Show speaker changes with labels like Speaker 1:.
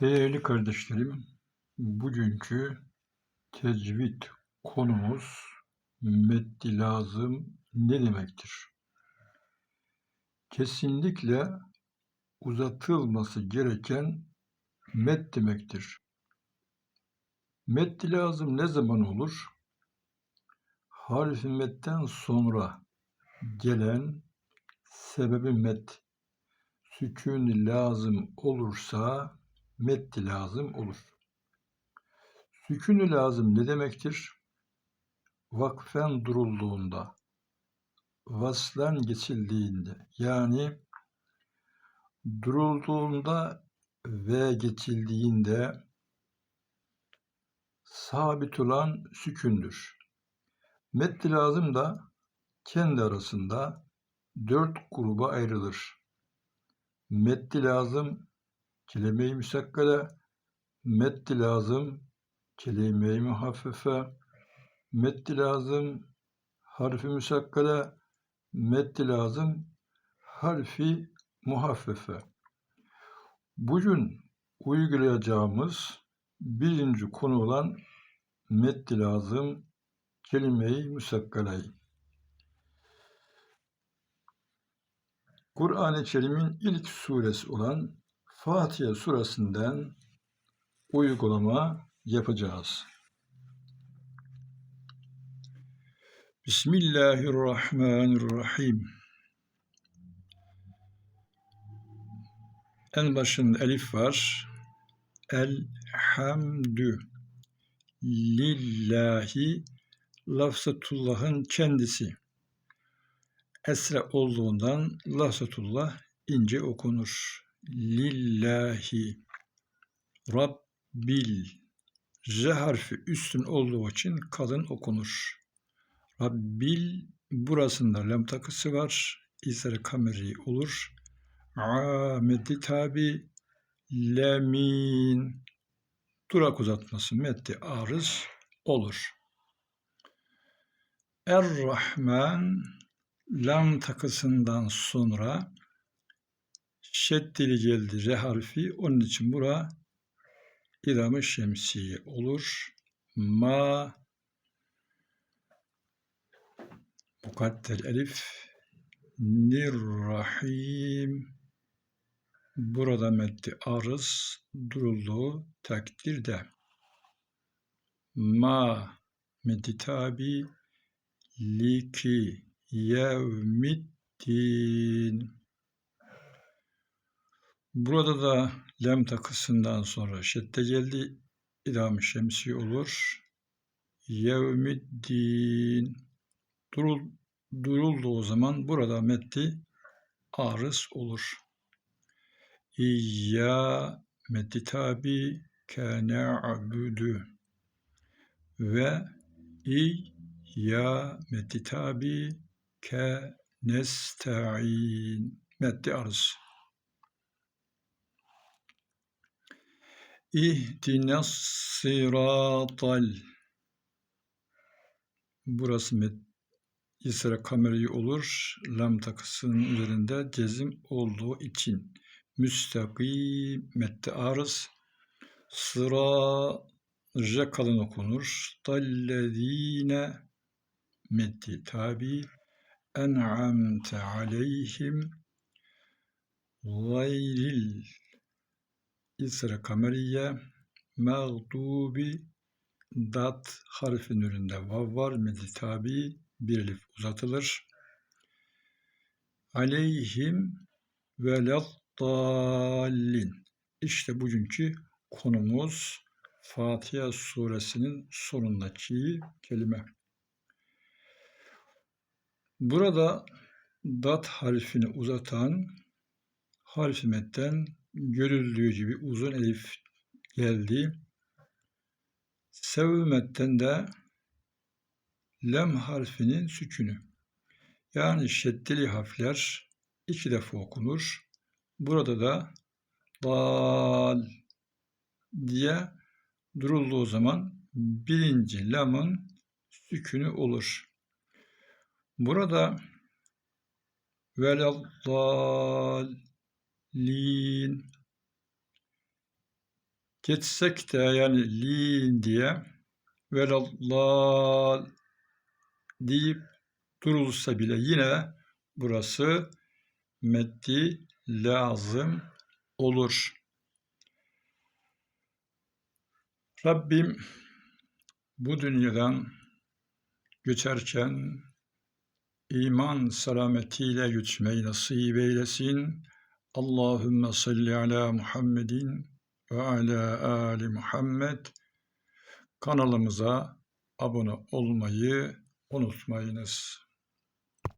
Speaker 1: Değerli kardeşlerim, bugünkü tecvid konumuz meddi lazım ne demektir? Kesinlikle uzatılması gereken med demektir. Meddi lazım ne zaman olur? Harf-i medden sonra gelen sebebi med sükûn lazım olursa meddi lazım olur. Sükûn lazım ne demektir? Vakfen durulduğunda, vaslen geçildiğinde, yani durulduğunda ve geçildiğinde sabit olan sükündür. Meddi lazım da kendi arasında dört gruba ayrılır. Meddi lazım kelime-i müsakkale, meddi lazım, kelime-i muhaffefe, meddi lazım, harfi müsakkale, meddi lazım, harfi muhaffefe. Bugün uygulayacağımız birinci konu olan meddi lazım, kelime-i müsakkaleyi. Kur'an-ı Kerim'in ilk suresi olan Fatiha suresinden uygulama yapacağız. Bismillahirrahmanirrahim. En başında elif var. Elhamdü lillahi lafzatullahın kendisi. Esre olduğundan lafzatullah ince okunur lillahi Rabbil R harfi üstün olduğu için kalın okunur. Rabbil burasında lam takısı var. İzleri kameri olur. Amedi tabi lemin durak uzatması meddi arız olur. Er-Rahman lam takısından sonra şeddeli geldi re harfi. Onun için bura idam-ı şemsiye olur. Ma mukadder elif. Nirrahim. Burada meddi arız durulduğu takdirde. Ma meddi tabi. Liki yevmiddin Burada da lem takısından sonra şedde geldi. İdam şemsi olur. Yevmiddin. Durul, duruldu o zaman burada metti arız olur. İyya meddi tabi kâne abüdü ve İyya meddi tabi ke nesta'in meddi arız. İhdinas sıratal Burası met İsra kamerayı olur. Lam takısının üzerinde cezim olduğu için. Müstakim mette arız. Sıra r kalın okunur. Dallezine metti tabi. En'amte aleyhim gayril İsra kameriye mağdubi dat harfin önünde vav var meditabi bir elif uzatılır. Aleyhim ve dallin. İşte bugünkü konumuz Fatiha suresinin sonundaki kelime. Burada dat harfini uzatan harf metten görüldüğü gibi uzun elif geldi. Sevmetten de lem harfinin sükünü. Yani şeddeli harfler iki defa okunur. Burada da dal diye durulduğu zaman birinci lamın sükünü olur. Burada velal lin Geçsek de yani lin diye velallah deyip durulsa bile yine burası meddi lazım olur. Rabbim bu dünyadan göçerken iman selametiyle göçmeyi nasip eylesin. Allahümme salli ala Muhammedin ve ala ali Muhammed. Kanalımıza abone olmayı unutmayınız.